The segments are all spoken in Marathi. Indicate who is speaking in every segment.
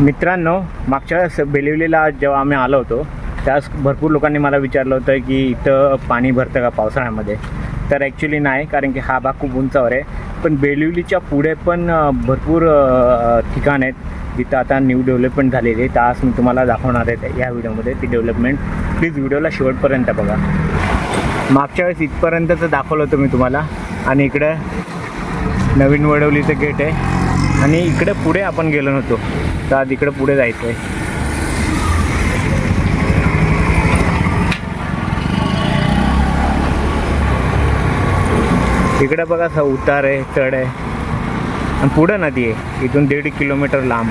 Speaker 1: मित्रांनो मागच्या वेळेस बेलिवलीला जेव्हा आम्ही आलो होतो त्यास भरपूर लोकांनी मला विचारलं होतं की इथं पाणी भरतं का पावसाळ्यामध्ये? तर ॲक्च्युली नाही कारण की हा भाग खूप उंचावर आहे. पण बेलिवलीच्या पुढे पण भरपूर ठिकाण आहेत जिथं आता न्यू डेव्हलपमेंट झालेली आहे. त्यास मी तुम्हाला दाखवणार आहे या व्हिडिओमध्ये ती डेव्हलपमेंट प्लीज व्हिडिओला शेवटपर्यंत बघा. मागच्या वेळेस इथपर्यंतचं दाखवलं होतं मी तुम्हाला. आणि इकडं नवीन वडवलीचं गेट आहे. आणि इकडे पुढे आपण गेलो नव्हतो. तर आज इकडं पुढे जायचं आहे इकडं बघा असा उतार आहे चढ आहे. आणि पुढं नदी आहे. इथून दीड किलोमीटर लांब.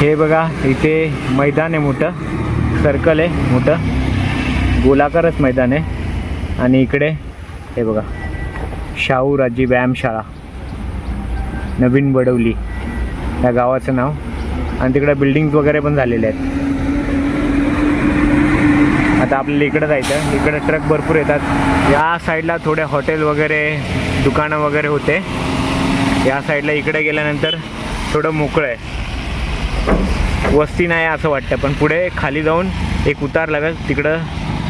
Speaker 1: हे बघा इथे मैदान आहे मोठं. सर्कल आहे मोठं. गोलाकारच मैदान आहे. आणि इकडे हे बघा शाहू राजी व्यायामशाळा. नवीन बडवली या गावाचं नाव. आणि तिकडे बिल्डिंग्स वगैरे पण झालेले आहेत. आता आपल्याला इकडं जायचं. इकडे ट्रक भरपूर येतात. या साईडला थोडे हॉटेल वगैरे दुकानं वगैरे होते. या साईडला इकडे गेल्यानंतर थोडं मोकळं आहे. वस्ती नाही असं वाटतं पण पुढे खाली जाऊन एक उतार लागेल तिकडं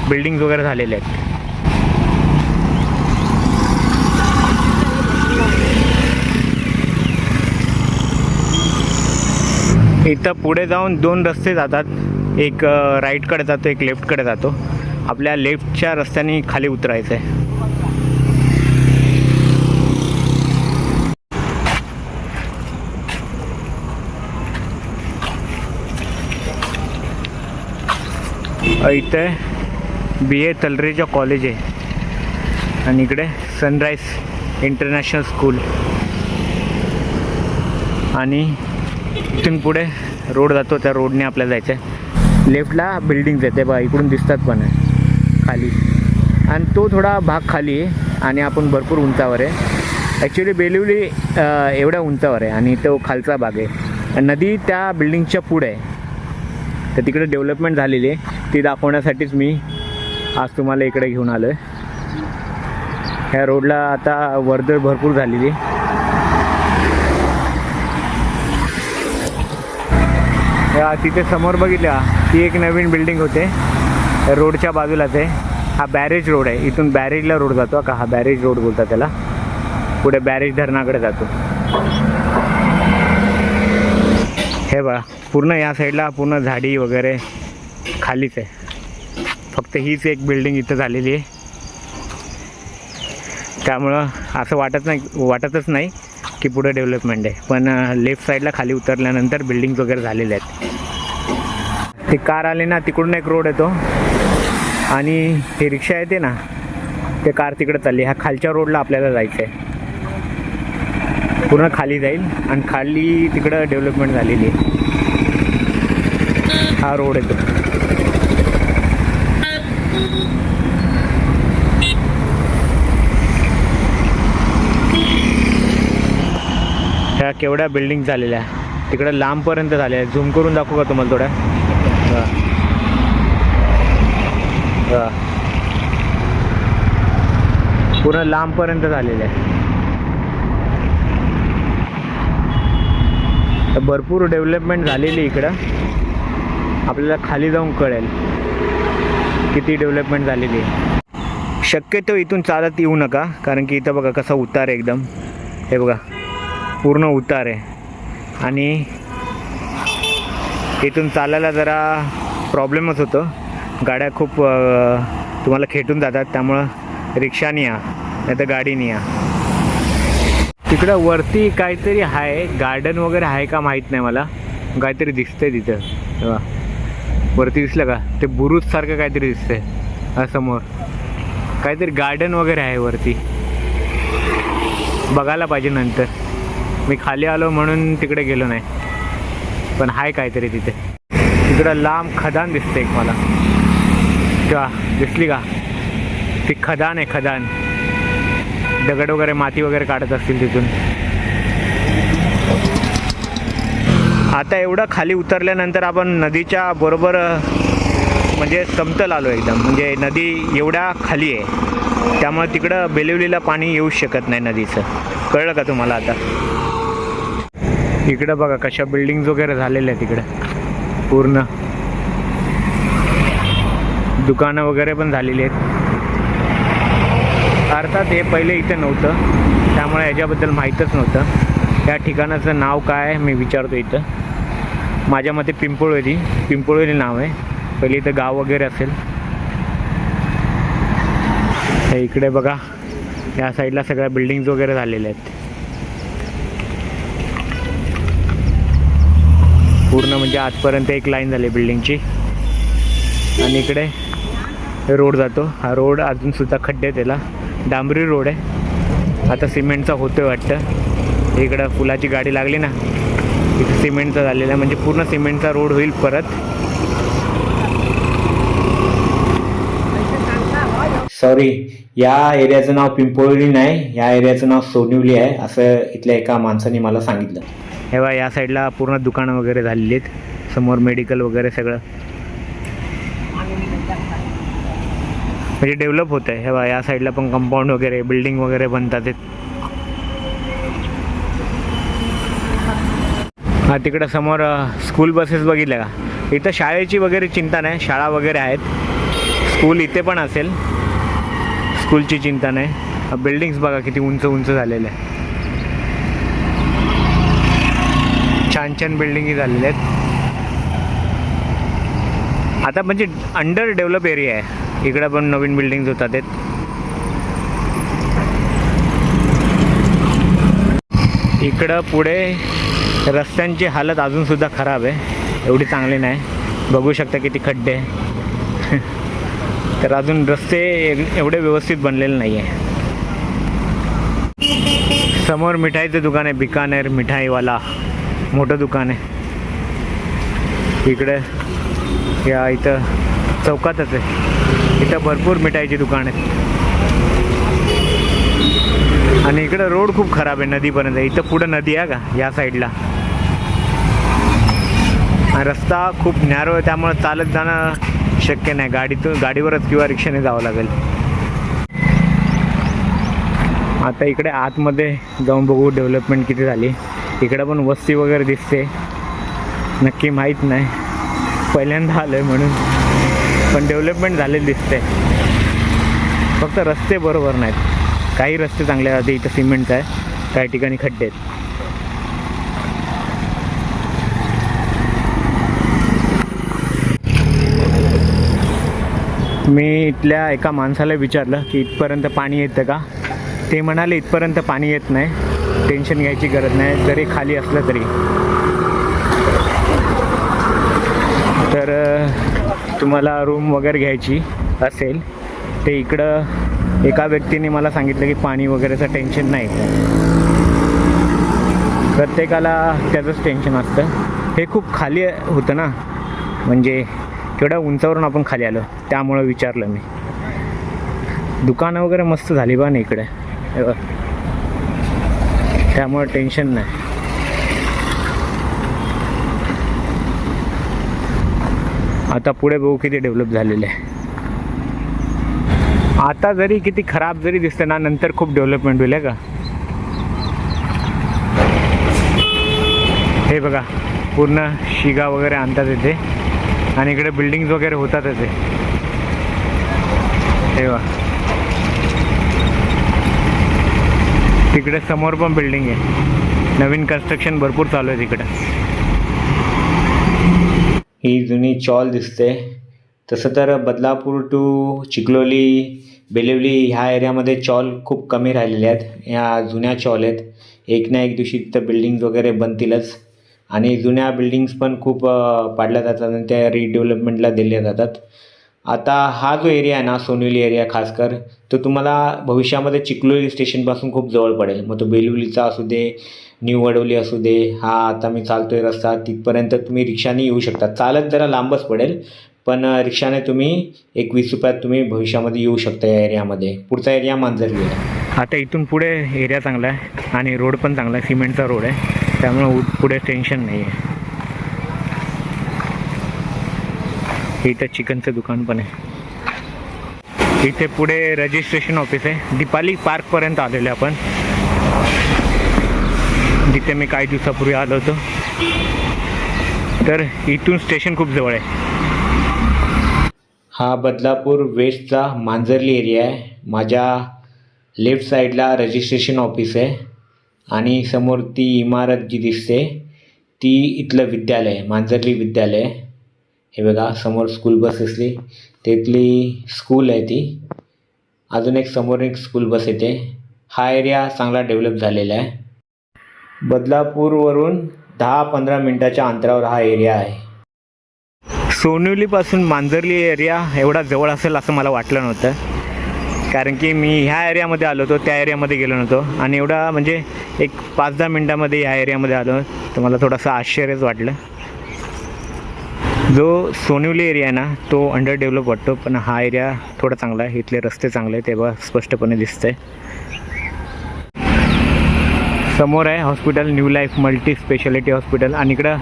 Speaker 1: बिल्डिंग्स वगैरे झालेले आहेत. इथं पुढे जाऊन दोन रस्ते जातात. एक राईटकडे जातो एक लेफ्टकडे जातो. आपल्या लेफ्टच्या रस्त्याने खाली उतरायचं आहे इथं इथे बी ए तलरेजा कॉलेज आहे. आणि इकडे सनराईज इंटरनॅशनल स्कूल आणि तिथून पुढे रोड जातो त्या रोडने आपल्याला जायचं आहे लेफ्टला बिल्डिंग्स आहेत ते इकडून दिसतात पण. आहे खाली. आणि तो थोडा भाग खाली आहे आणि आपण भरपूर उंचावर आहे. ॲक्च्युली बेलिवली एवढ्या उंचावर आहे आणि तो खालचा भाग आहे. नदी त्या बिल्डिंगच्या पुढे आहे. तर तिकडे डेव्हलपमेंट झालेली आहे. ती दाखवण्यासाठीच मी आज तुम्हाला इकडे घेऊन आलो आहे ह्या रोडला आता वर्दळ भरपूर झालेली आहे. या तिथे समोर बघितल्या ती एक नवीन बिल्डिंग होते. रोडच्या बाजूलाच आहे हा बॅरेज रोड आहे. इथून बॅरेजला रोड जातो का? हा बॅरेज रोड बोलतात त्याला. पुढे बॅरेज धरणाकडे जातो. हे बघा. पूर्ण या साईडला पूर्ण झाडी वगैरे खालीच आहे. फक्त हीच एक बिल्डिंग इथं झालेली आहे. त्यामुळं असं वाटत नाही वाटतच नाही. की पुढे डेव्हलपमेंट आहे. पण लेफ्ट साईडला खाली उतरल्यानंतर बिल्डिंग्स वगैरे झालेले आहेत. ती कार आली ना तिकडून एक रोड येतो. आणि ही रिक्षा येते ना ते कार तिकडे चालली. ह्या खालच्या रोडला आपल्याला जायचं आहे पूर्ण खाली जाईल आणि खाली तिकडं डेव्हलपमेंट झालेली आहे. हा रोड येतो. केवढ्या बिल्डिंग झालेल्या आहे? तिकडं लांबपर्यंत झाल्या आहे झूम करून दाखवू का तुम्हाला थोड्या? हां. पूर्ण लांबपर्यंत झालेल्या आहे तर भरपूर डेव्हलपमेंट झालेली आहे इकडं. आपल्याला खाली जाऊन कळेल किती डेव्हलपमेंट झालेली आहे. शक्यतो इथून चालत येऊ नका कारण की इथं बघा कसा उतार एकदम. हे बघा. पूर्ण उतार. आहे आणि इथून चालायला जरा प्रॉब्लेमच होतो. गाड्या खूप तुम्हाला खेटून जातात त्यामुळं रिक्षाने या नाही तर गाडीने या तिकडं वरती काहीतरी आहे गार्डन वगैरे आहे का माहीत नाही मला. काहीतरी दिसतंय तिथं. तेव्हा वरती दिसलं का? ते बुरुजसारखं काहीतरी दिसतंय. समोर. काहीतरी गार्डन वगैरे आहे वरती. बघायला पाहिजे नंतर. मी खाली आलो म्हणून तिकडे गेलो नाही. पण आहे काहीतरी तिथे. तिकडं लांब खदान दिसते एक मला. का दिसली का? ती खदान आहे खदान. दगड वगैरे माती वगैरे काढत असतील तिथून. आता एवढं खाली उतरल्यानंतर आपण नदीच्या बरोबर म्हणजे समतल आलो एकदम. म्हणजे नदी एवढ्या खाली आहे. त्यामुळे तिकडं बेलिवलीला पाणी येऊ शकत नाही नदीचं. कळलं का तुम्हाला आता? इकडं बघा कशा बिल्डिंग्स वगैरे झालेल्या आहेत इकडे. पूर्ण. दुकानं वगैरे पण झालेली आहेत. अर्थात हे पहिले इथं नव्हतं. त्यामुळे याच्याबद्दल माहीतच नव्हतं. त्या ठिकाणाचं नाव काय आहे मी विचारतो इथं. माझ्या मते पिंपळवेली. पिंपळवेली नाव आहे. पहिले इथं गाव वगैरे असेल. हे इकडे बघा. या साईडला सगळ्या बिल्डिंग्स वगैरे झालेल्या आहेत. पूर्ण म्हणजे आजपर्यंत एक लाईन झाली बिल्डिंगची. आणि इकडे रोड जातो. हा रोड अजून सुद्धा खड्डे त्याला. डांबरी रोड आहे. आता सिमेंटचा होतोय वाटतं. इकडं फुलाची गाडी लागली ना इथं सिमेंटचा झालेला आहे. म्हणजे पूर्ण सिमेंटचा रोड होईल परत. सॉरी या एरियाचं नाव पिंपोळी नाही या एरियाचं नाव सोनिवली आहे असं इथल्या एका माणसाने मला सांगितलं. हे बघा या साईडला पूर्ण दुकानं वगैरे झालेली आहेत. समोर मेडिकल वगैरे सगळं. म्हणजे डेव्हलप होत आहे हे बघा या साईडला पण कंपाऊंड वगैरे बिल्डिंग वगैरे बनतात हा तिकडं समोर स्कूल बसेस बघितल्या का? इथं शाळेची वगैरे चिंता नाही. शाळा वगैरे आहेत. स्कूल इथे पण असेल. स्कूलची चिंता नाही. बिल्डिंग्स बघा किती उंच उंच झालेल्या आहे छान छान बिल्डिंगी झालेल्या आहेत. आता म्हणजे अंडर डेव्हलप एरिया आहे. इकडं पण नवीन बिल्डिंग्स होतात आहेत. इकडं पुढे रस्त्यांची हालत अजूनसुद्धा खराब आहे. एवढी चांगली नाही. बघू शकता किती खड्डे आहे. तर अजून रस्ते एवढे व्यवस्थित बनलेले नाही आहे समोर मिठाईचं दुकान आहे बिकानेर मिठाईवाला. मोठं दुकान आहे. इकडे या इथं चौकातच आहे. इथं भरपूर मिठाईची दुकान आहेत. आणि इकडं रोड खूप खराब आहे नदीपर्यंत. इथं पुढं नदी आहे का? या साईडला. रस्ता खूप नॅरो आहे. त्यामुळे चालत जाणं शक्य नाही. गाडीतून गाडीवरच किंवा रिक्षाने जावं लागेल. आता इकडे आतमध्ये जाऊन बघू डेव्हलपमेंट किती झाली. इकडे पण वस्ती वगैरे दिसते. नक्की माहीत नाही. पहिल्यांदा आलं आहे म्हणून. पण डेव्हलपमेंट झालेली दिसते. फक्त रस्ते बरोबर नाहीत. काही रस्ते चांगले आहेत इथं सिमेंटचं आहे. काही ठिकाणी खड्डे आहेत. मी इथल्या एका माणसाला विचारलं की इथपर्यंत पाणी येतं का? ते म्हणाले इथपर्यंत पाणी येत नाही. टेन्शन घ्यायची गरज नाही जरी खाली असलं तरी. तर तुम्हाला रूम वगैरे घ्यायची असेल ते इकडं एका व्यक्तीने मला सांगितलं की पाणी वगैरेचं टेन्शन नाही. प्रत्येकाला त्याचंच टेन्शन असतं. हे खूप खाली होतं ना. म्हणजे केवढ्या उंचावरून आपण खाली आलो त्यामुळं विचारलं मी. दुकानं वगैरे मस्त झाली बा ना इकडे. त्यामुळे टेन्शन नाही. आता पुढे बघू किती डेव्हलप झालेले आहे. आता जरी किती खराब जरी दिसतं ना नंतर खूप डेव्हलपमेंट होईल आहे का? हे बघा पूर्ण शिगा वगैरे आणतात इथे. आणि इकडे बिल्डिंग्स वगैरे होतात इथे. हे बघा. इकडे समोर पण बिल्डिंग आहे. नवीन कन्स्ट्रक्शन भरपूर चालू आहे तिकडं. ही जुनी चॉल दिसते. तसं तर बदलापूर टू चिखलोली बेलिवली ह्या एरियामध्ये चॉल खूप कमी राहिलेले आहेत. ह्या जुन्या चॉल आहेत. एक ना एक दिवशी तिथं बिल्डिंग्स वगैरे बनतीलच. आणि जुन्या बिल्डिंग्स पण खूप पाडल्या जातात आणि त्या रिडेव्हलपमेंटला दिल्या जातात. आता हा जो एरिया आहे ना सोनिवली एरिया खासकर तो तुम्हाला भविष्यामध्ये चिखलोली स्टेशनपासून खूप जवळ पडेल. मग तो बेलिवलीचा असू दे न्यू वडवली असू दे हा आता मी चालतोय रस्ता तिथपर्यंत तुम्ही रिक्षाने येऊ शकता. चालत जरा लांबच पडेल पण रिक्षाने तुम्ही एक वीस रुपयात तुम्ही भविष्यामध्ये येऊ शकता या एरियामध्ये पुढचा एरिया मांजरली आहे आता इथून पुढे एरिया चांगला आहे आणि रोड पण चांगला आहे सिमेंटचा रोड आहे. त्यामुळे उ- पुढे टेन्शन नाही आहे इथं चिकनचं दुकान पण आहे. इथे पुढे रजिस्ट्रेशन ऑफिस आहे. दीपाली पार्कपर्यंत आलेलो आपण. जिथे मी काही दिवसापूर्वी आलो होतो. तर इथून स्टेशन खूप जवळ आहे. हा बदलापूर वेस्टचा मांजरली एरिया आहे. माझ्या लेफ्ट साईडला रजिस्ट्रेशन ऑफिस आहे. आणि समोर ती इमारत जी दिसते ती इथलं विद्यालय मांजरली विद्यालय हे बघा समोर स्कूल बस असली तिथली स्कूल आहे ती. अजून एक समोर एक स्कूल बस येते. हा एरिया चांगला डेव्हलप झालेला आहे. बदलापूरवरून दहा पंधरा मिनटाच्या अंतरावर हा एरिया आहे. सोनवलीपासून मांजरली एरिया एवढा जवळ असेल असं मला वाटलं नव्हतं. कारण की मी ह्या एरियामध्ये आलो होतो त्या एरियामध्ये गेलो नव्हतो. आणि एवढा म्हणजे एक पाच दहा मिनटामध्ये ह्या एरियामध्ये आलो. तर मला थोडंसं आश्चर्यच वाटलं. जो सोनिवली एरिया आहे ना तो अंडर डेव्हलप वाटतो पण हा एरिया थोडा चांगला आहे. इथले रस्ते चांगले आहेत तेव्हा स्पष्टपणे दिसतंय. समोर आहे hospital new life multi speciality hospital आणि इकडं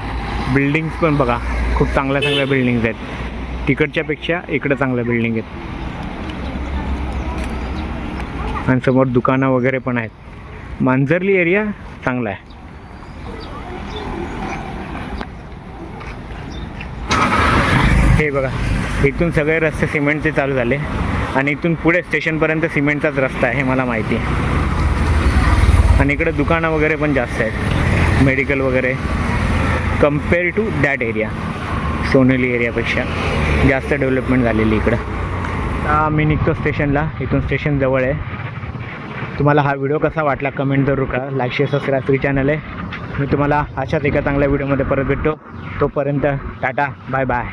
Speaker 1: बिल्डिंग्स पण बघा खूप चांगल्या चांगल्या बिल्डिंग्स आहेत. तिकडच्यापेक्षा इकडं चांगल्या बिल्डिंग आहेत. आणि समोर दुकानं वगैरे पण आहेत. मांजरली एरिया चांगला आहे. हे बघा इथून सगळे रस्ते सिमेंटचे चालू झाले आणि इथून पुढे स्टेशनपर्यंत सिमेंटचाच रस्ता आहे मला माहिती आहे. आणि इकडे दुकानं वगैरे पण जास्त आहेत मेडिकल वगैरे. Compare to that area Soneli एरियापेक्षा जास्त डेव्हलपमेंट झालेली इकडं. मी निघतो स्टेशनला इथून स्टेशन जवळ आहे. तुम्हाला हा व्हिडिओ कसा वाटला कमेंट जरूर करा. Like share subscribe free channel आहे. मी तुम्हाला अशाच एका चांगल्या व्हिडिओमध्ये परत भेटतो. तोपर्यंत टाटा बाय बाय